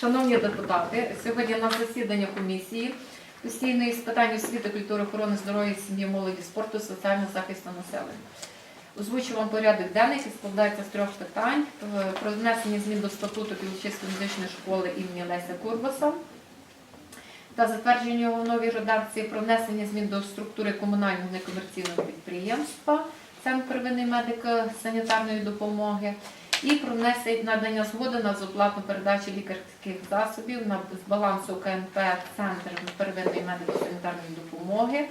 Шановні депутати, сьогодні на засідання комісії постійної з питань освіти, культури, охорони здоров'я, сім'ї, молоді, спорту, соціального захисту населення. Озвучу вам порядок денний, який складається з трьох питань про внесення змін до статуту Київчиської музичної школи імені Леся Курбаса та затвердження в новій редакції про внесення змін до структури комунального некомерційного підприємства Центр первинної медико-санітарної допомоги і про внесення надання згоди на безоплатну передачу лікарських засобів на балансу КНП Центр первинної медико-санітарної допомоги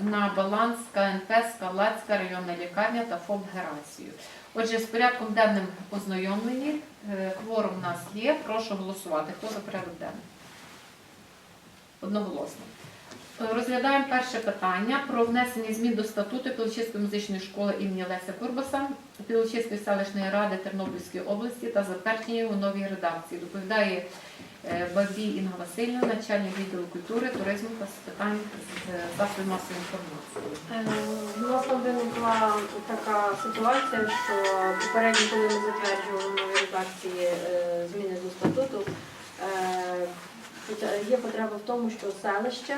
на баланс КНП Скалацька районна лікарня та ФОП Герасію. Отже, з порядком денним ознайомлені. Е, Кворум у нас є. Прошу голосувати. Хто за порядок денний? Одноголосно. Розглядаємо перше питання про внесення змін до статуту Пілочиської музичної школи імені Леся Курбаса Пілочиської селищної ради Тернопільської області та затвердження його новій редакції. Доповідає е, Бабій Інга Васильівна, начальник відділу культури, туризму та з засобів масової інформації. Е, У нас там виникла така ситуація, що попередньо, коли ми затверджували в новій редакції е, зміни до статуту, є потреба в тому, що селище,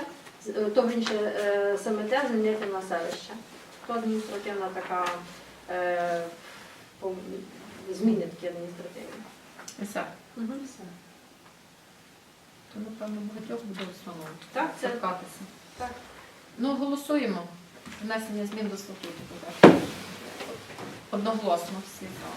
то верніше е, СМТ замінити на селище. То адміністративна така е, по- зміни такі адміністративні. Все. Угу. Все. То, напевно, багатьох буде основною. Так, це Торкатися. так. Ну, голосуємо. Внесення змін до статуту. Одноголосно всі за.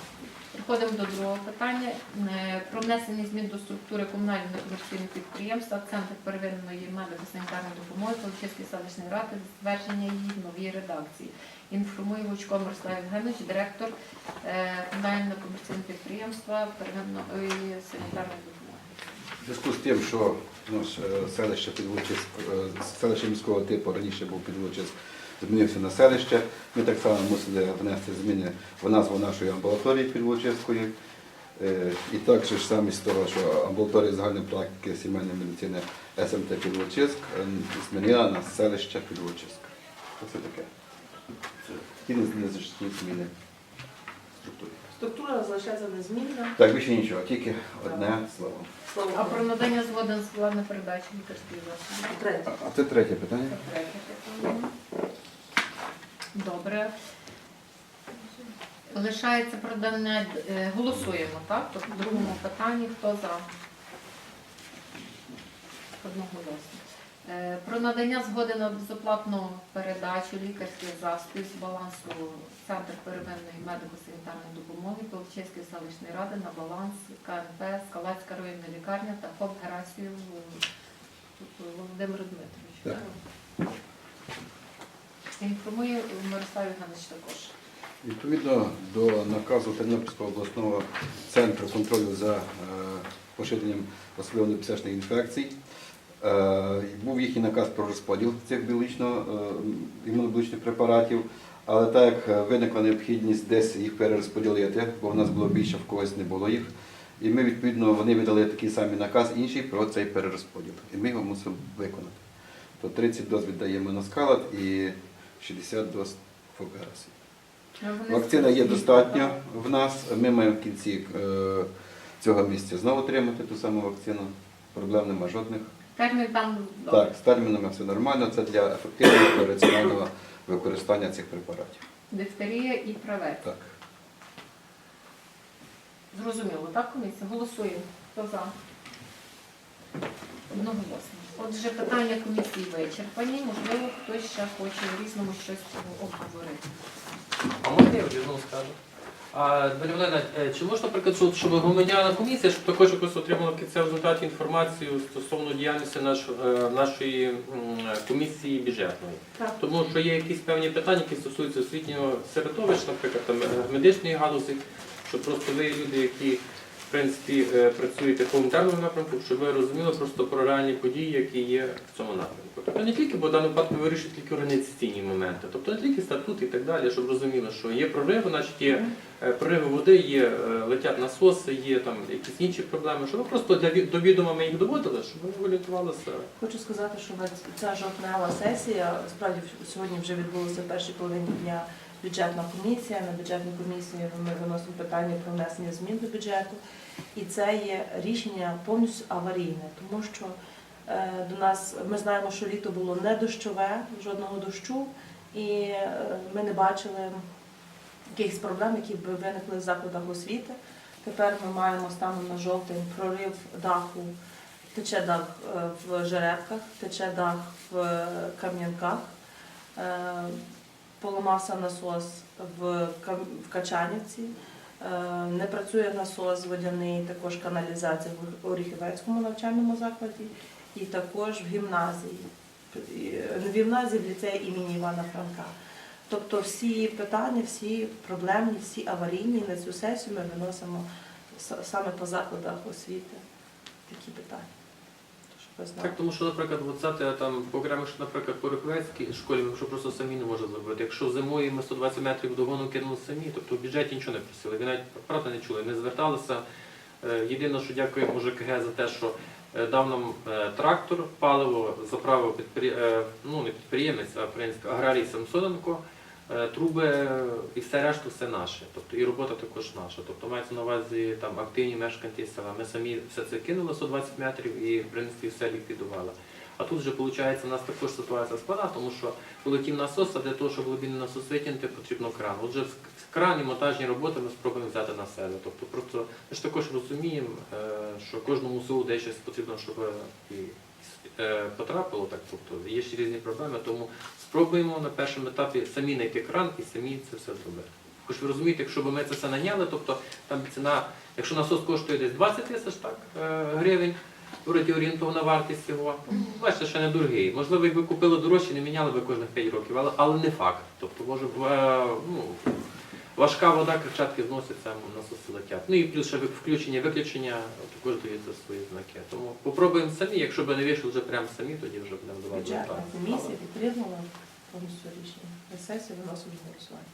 Переходимо до другого питання. Е, Про внесення змін до структури комунальних некомерційних підприємства Центр первинної медико-санітарної допомоги Колочиської селищної ради затвердження її в новій редакції. Інформує Гучко Мирослав Євгенович, директор е, комунального некомерційного підприємства первинної санітарної допомоги. Зв'язку з тим, що ну, ж, е, селище Підволочиськ, е, селище міського типу раніше був Підволочиськ, змінився на селище. Ми так само мусили внести зміни в назву нашої амбулаторії Підволочиської. Е, І так же ж саме з того, що амбулаторія загальної практики сімейної медицини СМТ Підволочиськ е, змінила на селище Підволочиськ. Оце таке. Це такі незначні зміни в структурі. Структура залишається незмінна. Так, більше нічого, тільки одне слово. Слава А про надання згоди на складну передачу лікарських засобів. Третє. А це третє питання. Третє питання. Добре. Лишається продане. е, Голосуємо, так? Тобто в другому питанні хто за? Одноголосно. Е, Про надання згоди на безоплатну передачу лікарських засобів з балансу Центр первинної медико-санітарної допомоги Пилчинської селищної ради на баланс КНП Скалацька районна лікарня та ФОП Герасію Володимир Дмитрович. Так. так? Інформує Мирослав Євгенович також. Відповідно до наказу Тернопільського обласного центру контролю за е, поширенням особливо непсешних інфекцій, е, був їхній наказ про розподіл цих е, імунобіологічних препаратів, але так як е, виникла необхідність десь їх перерозподілити, бо в нас було більше, в когось не було їх. І ми, відповідно, вони видали такий самий наказ інший про цей перерозподіл. І ми його мусимо виконати. То 30 доз віддаємо на скалат і 60 доз фоберасів. Вакцина є достатньо в нас. Ми маємо в кінці цього місяця знову отримати ту саму вакцину. Проблем нема жодних. Термін там Так, з термінами все нормально. Це для ефективного та раціонального використання цих препаратів. дифтерія і правець. Так. Зрозуміло, так, комісія? Голосуємо. Хто за? Одноголосно. Отже, питання комісії вичерпані. Можливо, хтось ще хоче в різному щось обговорити. А можна я одну скажу? А, е, чи можна, наприклад, щоб- громадяна комісія, щоб також якось отримала в кінцевому результаті інформацію стосовно діяльності наш, е, нашої м, комісії бюджетної? Так. Тому що є якісь певні питання, які стосуються освітнього середовища, наприклад, там, е, медичної галузі, що просто ви люди, які принципі е, працюєте в гуманітарному напрямку, щоб ви розуміли просто про реальні події, які є в цьому напрямку. Тобто не тільки, бо в даному випадку вирішують тільки організаційні моменти, тобто не тільки статут і так далі, щоб розуміли, що є прориви, значить є е, прориви води, є е, летять насоси, є там якісь інші проблеми, щоб ви просто для до відома ми їх доводили, щоб вони орієнтувалися. Хочу сказати, що ця жовтнева сесія, справді сьогодні вже відбулося в першій половині дня бюджетна комісія. На бюджетній комісії ми виносимо питання про внесення змін до бюджету. І це є рішення повністю аварійне, тому що е, до нас ми знаємо, що літо було не дощове, жодного дощу, і е, ми не бачили якихось проблем, які б виникли в закладах освіти. Тепер ми маємо станом на жовтень прорив даху, тече дах е, в жеребках, тече дах в кам'янках, поламався насос в Качанівці, е, не працює насос водяний, також каналізація в Оріхівецькому навчальному закладі і також в гімназії. Е, в гімназії, в ліцеї імені Івана Франка. Тобто всі питання, всі проблемні, всі аварійні на цю сесію ми виносимо саме по закладах освіти такі питання. Щоб ви. Так, тому що, наприклад, це там окремо, що, наприклад, по Риховецькій школі ми просто самі не можемо зробити. Якщо зимою ми 120 метрів догону кинули самі, тобто в бюджеті нічого не просили. Ви навіть правда не чули, не зверталися. Е, Єдине, що дякуємо ЖКГ за те, що е, дав нам е, трактор, паливо заправив підпри... е, ну, не підприємець, а український аграрій Самсоненко. Е, Труби і все решту все наше. Тобто і робота також наша. Тобто мається на увазі там активні мешканці села. Ми самі все це кинули 120 метрів і в принципі все ліквідували. А тут вже виходить, у нас також ситуація складна, тому що полетів насос, а для того, щоб глибинний насос витягнути, потрібно кран. Отже, в крані монтажні роботи ми спробуємо взяти на себе. Тобто просто ми ж також розуміємо, е, що кожному селу десь потрібно, щоб і е, потрапило так. Тобто є ще різні проблеми, тому спробуємо на першому етапі самі знайти кран і самі це все зробити. Хоч ви розумієте, якщо б ми це все наняли, тобто там ціна, якщо насос коштує десь 20 тисяч так, е, гривень, вроді орієнтовна вартість його, бачите, ще не дорогий. Можливо, якби купили дорожче, не міняли би кожних 5 років, але, але не факт. Тобто, може, б, е, ну, важка вода, кричатки зноситься, на летять. Ну і плюс ще включення, виключення також дається свої знаки. Тому попробуємо самі, якщо б не вийшли вже прямо самі, тоді вже будемо давати. Бюджетна комісія підтримала повністю рішення. Сесія виносимо голосування.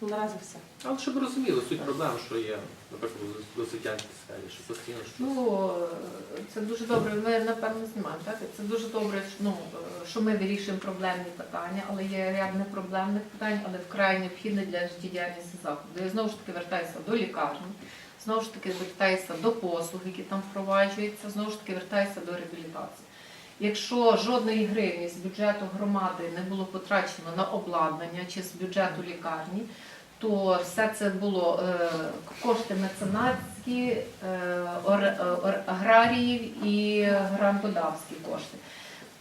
Ну, наразі все. Але щоб розуміли, суть проблем, що є, наприклад, в освітянській сфері, що постійно щось. Ну, це дуже добре. Ми напевно знімаємо, так? Це дуже добре, ну, що ми вирішуємо проблемні питання, але є ряд непроблемних питань, але вкрай необхідне для життєдіяльності заходу. Я знову ж таки вертаюся до лікарні, знову ж таки вертаюся до послуг, які там впроваджуються, знову ж таки вертаюся до реабілітації. Якщо жодної гривні з бюджету громади не було потрачено на обладнання чи з бюджету лікарні, то все це було е, кошти меценатські, е, ор- аграріїв і грантодавські кошти.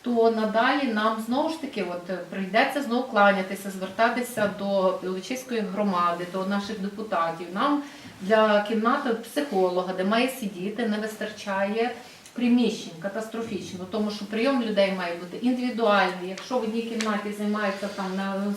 То надалі нам знову ж таки от, е, прийдеться знову кланятися, звертатися до Пілочиської громади, до наших депутатів. Нам для кімнати психолога, де має сидіти, не вистачає приміщень катастрофічно, тому що прийом людей має бути індивідуальний. Якщо в одній кімнаті займаються там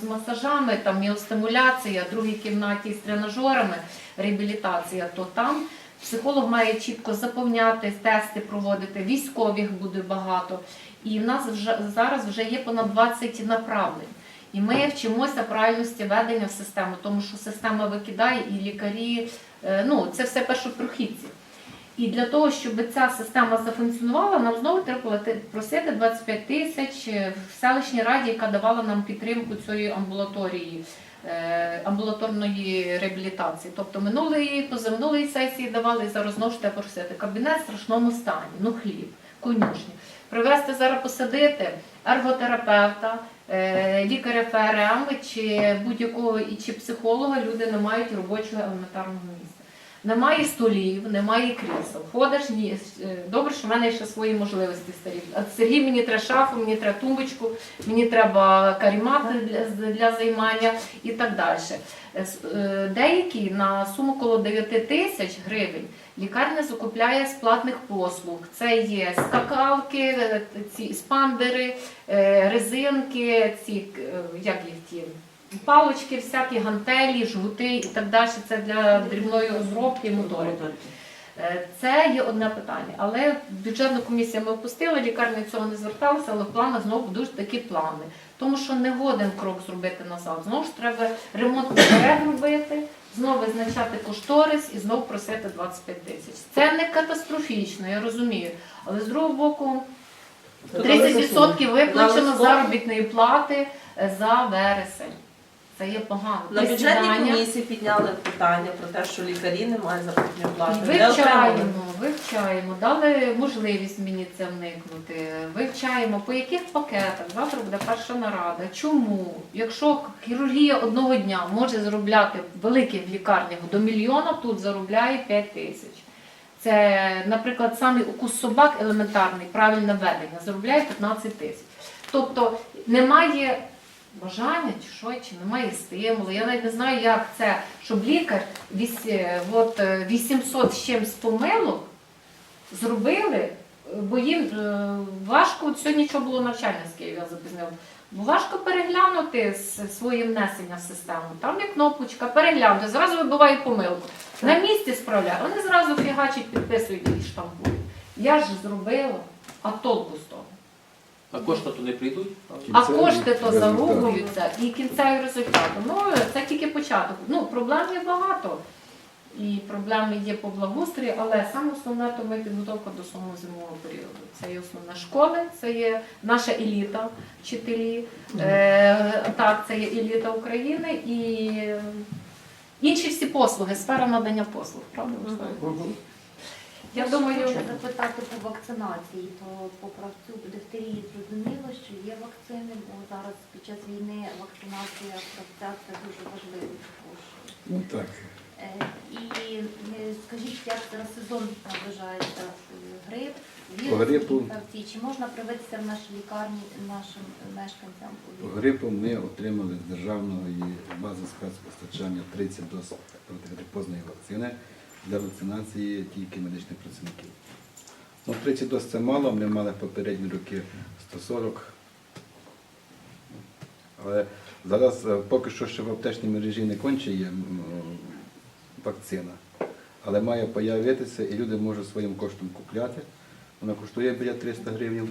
з масажами, там міостимуляція, в другій кімнаті з тренажерами, реабілітація, то там психолог має чітко заповняти, тести проводити, військових буде багато. І в нас вже зараз вже є понад 20 направлень. І ми вчимося правильності ведення в систему, тому що система викидає і лікарі, е, ну це все першопрохідці. І для того, щоб ця система зафункціонувала, нам знову треба просити 25 тисяч в селищній раді, яка давала нам підтримку цієї амбулаторії, е, амбулаторної реабілітації. Тобто минулої, позаминулої сесії давали і зараз знову ж треба просити. Кабінет в страшному стані, ну хліб, конюшні. Привезти зараз посадити ерготерапевта, е, лікаря ФРМ чи будь-якого чи психолога люди не мають робочого елементарного місця. Немає столів, немає крісел. Ходиш, ні. е, Добре, що в мене ще свої можливості старі. А Сергій, мені треба шафу, мені треба тумбочку, мені треба карімат для, для займання і так далі. Е, е, Деякі на суму коло 9 тисяч гривень лікарня закупляє з платних послуг. Це є скакалки, ці спандери, резинки, ці як їх ті. Палочки, всякі гантелі, жгути і так далі. Це для дрібної розробки моторики. Е, Це є одне питання. Але бюджетна комісія ми опустили, лікарня цього не зверталася, але в планах знову будуть такі плани. Тому що не годен крок зробити назад. Знову ж треба ремонт робити, знову визначати кошторис і знову просити 25 тисяч. Це не катастрофічно, я розумію. Але з другого боку, 30% виплачено заробітної плати е, за вересень. Це є погано. На бюджетній комісії підняли питання про те, що лікарі не мають заробітної плати. Вивчаємо, вивчаємо, дали можливість мені це вникнути. Вивчаємо, по яких пакетах завтра буде перша нарада. Чому? Якщо хірургія одного дня може заробляти в великих лікарнях до мільйона, тут заробляє 5 тисяч. Це, наприклад, самий укус собак елементарний, правильне ведення, заробляє 15 тисяч. Тобто немає бажання чи що, чи немає стимулу. Я навіть не знаю, як це, щоб лікар віс- е, от, е, 800 з чимсь помилок зробили, е, бо їм е, важко, от сьогодні що було навчання з Києва, я запізнила. Бо важко переглянути с- своє внесення в систему. Там є кнопочка, переглянути, зразу вибиває помилку. На місці справляє. Вони зразу фігачать, підписують і штампують. Я ж зробила, а толку з того. А кошти туди прийдуть? А кошти то зарубуються і кінцевий результат. Ну це тільки початок. Ну проблем є багато. І проблеми є по благоустрої, але саме основне то ми підготовка до самого зимового періоду. Це є основне школи, це є наша еліта, вчителі. Е, так, це є еліта України і інші всі послуги, сфера надання послуг. Правда? Руслан? Я думаю, Хочу запитати по вакцинації, то по правцю дифтерії зрозуміло, що є вакцини, бо зараз під час війни вакцинація правця це дуже важливо. також. Ну так. Е, І е, скажіть, як зараз сезон наближається е, грип, грипу. вірусні правці, чи можна привитися в наші лікарні нашим мешканцям? Грипом ми отримали з державної бази спецпостачання 30 доз протигрипозної вакцини для вакцинації тільки медичних працівників. Ну, 30 доз це мало, ми мали попередні роки 140. Але зараз е, поки що ще в аптечній мережі не конче вакцина. Але має появитися і люди можуть своїм коштом купляти. Вона коштує біля 300 гривень.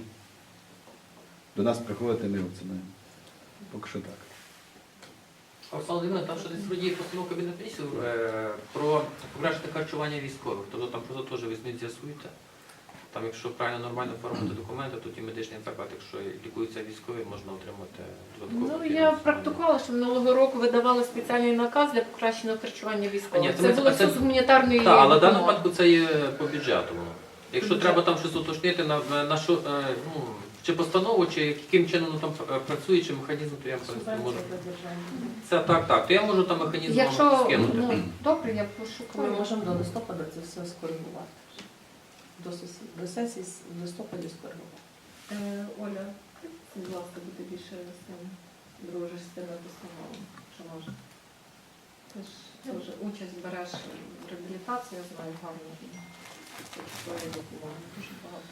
До нас приходите, ми вакцинуємо. Поки що так. Оксана Володимирівна, там ще десь вроді є постанова міністрів е, про покращити харчування військових. Тобто там просто теж візьміть з'ясуйте. Там, якщо правильно нормально оформити документи, то ті медичний заклад, якщо лікуються військові, можна отримати додаткове. Ну, я практикувала, що минулого року видавали спеціальний наказ для покращеного харчування військових. ні, Це, це було все з гуманітарної Так, але в даному випадку це є по бюджету. Якщо треба там щось уточнити на, на що, е, ну, чи постанову, чи яким чином воно там е, працює, чи механізм, то я в принципі можу. Це так, так. То я можу там механізм вам Якщо скинути. ну, добре, я Ми пошукаю. можемо до листопада це все скоригувати. До, сесі- до сесії с- в листопаді скоригувати. Е, Оля, будь ласка, буде більше з цим дружиш з тими постановами, що може. Ти ж теж участь береш в реабілітації, я знаю, гарно це. Дуже багато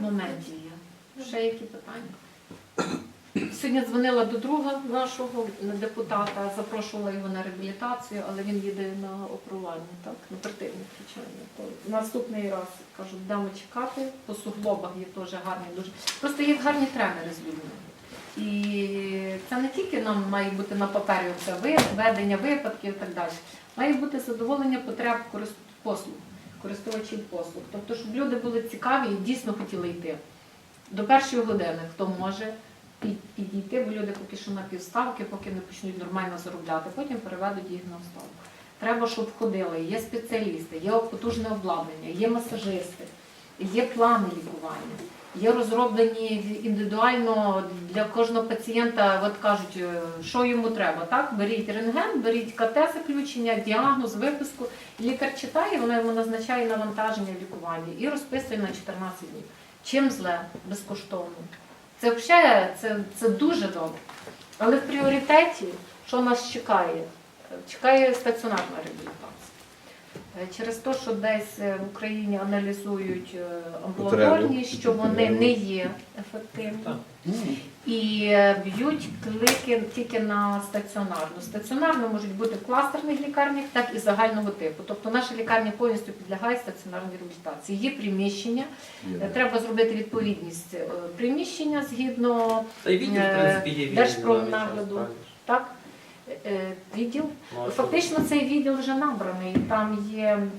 моментів є. Ще які питання? Сьогодні дзвонила до друга нашого депутата, запрошувала його на реабілітацію, але він їде на оперування, так, на оперативне втручання. То наступний раз кажу, будемо чекати. По суглобах є теж гарні дуже. Просто є гарні тренери з людьми. І це не тільки нам має бути на папері це ведення випадків і так далі. Має бути задоволення потреб послуг, користувачів послуг. Тобто, щоб люди були цікаві і дійсно хотіли йти. До першої години, хто може підійти, бо люди поки що на півставки, поки не почнуть нормально заробляти, потім переведуть їх на вставку. Треба, щоб входили, є спеціалісти, є потужне обладнання, є масажисти, є плани лікування, є розроблені індивідуально для кожного пацієнта, от кажуть, е, що йому треба. Так? Беріть рентген, беріть КТ заключення, діагноз, виписку. Лікар читає, воно йому назначає навантаження в лікуванні і розписує на 14 днів. Чим зле, безкоштовно. Це взагалі це, це дуже добре. Але в пріоритеті, що нас чекає? Чекає стаціонарна реабілітація. Е, Через те, що десь е, в Україні аналізують е, амбулаторні, що вони не є ефективні. І е, б'ють клики тільки на стаціонарну. Стаціонарно можуть бути в кластерних лікарнях, так і загального типу. Тобто наша лікарня повністю підлягає стаціонарній реабілітації. Є приміщення, е, треба зробити відповідність е, приміщення згідно Та й відділ, в Е, принципі, є відділ. Держпромнагляду. так. Е, Відділ Ну, фактично цей відділ вже набраний. Там є м,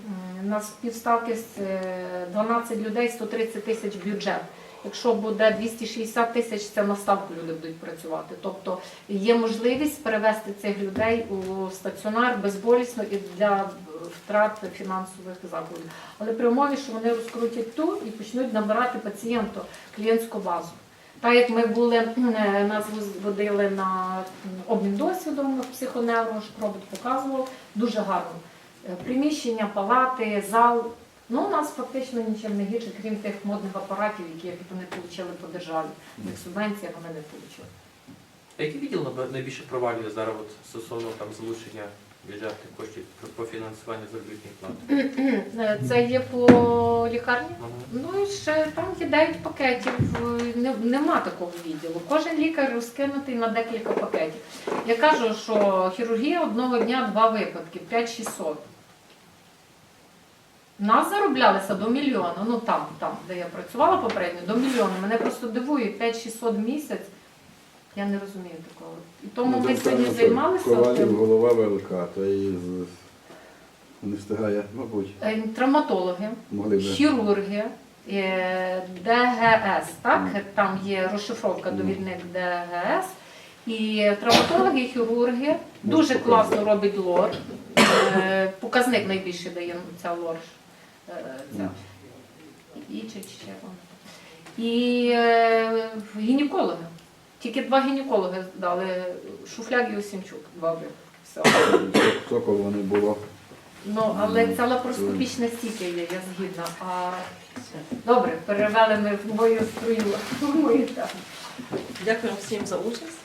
У нас півставки з е, 12 людей, 130 тисяч бюджет. Якщо буде 260 тисяч, це на ставку люди будуть працювати. Тобто є можливість перевести цих людей у стаціонар безболісно і для втрат фінансових закладів. Але при умові, що вони розкрутять ту і почнуть набирати пацієнту клієнтську базу. Так як ми були, е, нас водили на обмін досвідом психоневро, Шкробот показував, дуже гарно. Е, Приміщення, палати, зал. Ну, у нас фактично нічим не гірше, крім тих модних апаратів, які вони отримали по державі. В них субвенціях вони не отримали. А який відділ найбільше провалює зараз от, стосовно там залучення бюджетних коштів по- фінансуванню заробітних плат? Е, Це є по лікарні. Ага. Ну і ще там є 9 пакетів. е, Не, нема такого відділу. Кожен лікар розкинутий на декілька пакетів. Я кажу, що хірургія одного дня два випадки, 5-600. Нас зароблялися до мільйона. Ну там, там, де я працювала попередньо, до мільйона. Мене просто дивує 5-600 в місяць. Я не розумію такого. І тому ми сьогодні займалися. Ковалів тим. голова ВЛК, то і не встигає, мабуть, Е, Травматологи. могли б. хірурги, е, ДГС, так? Там є розшифровка довідник ДГС. І травматологи, і хірурги дуже класно роблять лор. Е, Показник найбільше дає ця лор. Ця. І чи ще вона. І гінекологи. Тільки два гінекологи дали Шуфляк і Осімчук. Два випадки. Все. Сокол не було. Ну, але це лапароскопічна стійка є, я згідна. А добре, перевели ми в мою струю. в мою тему. Дякую всім за участь.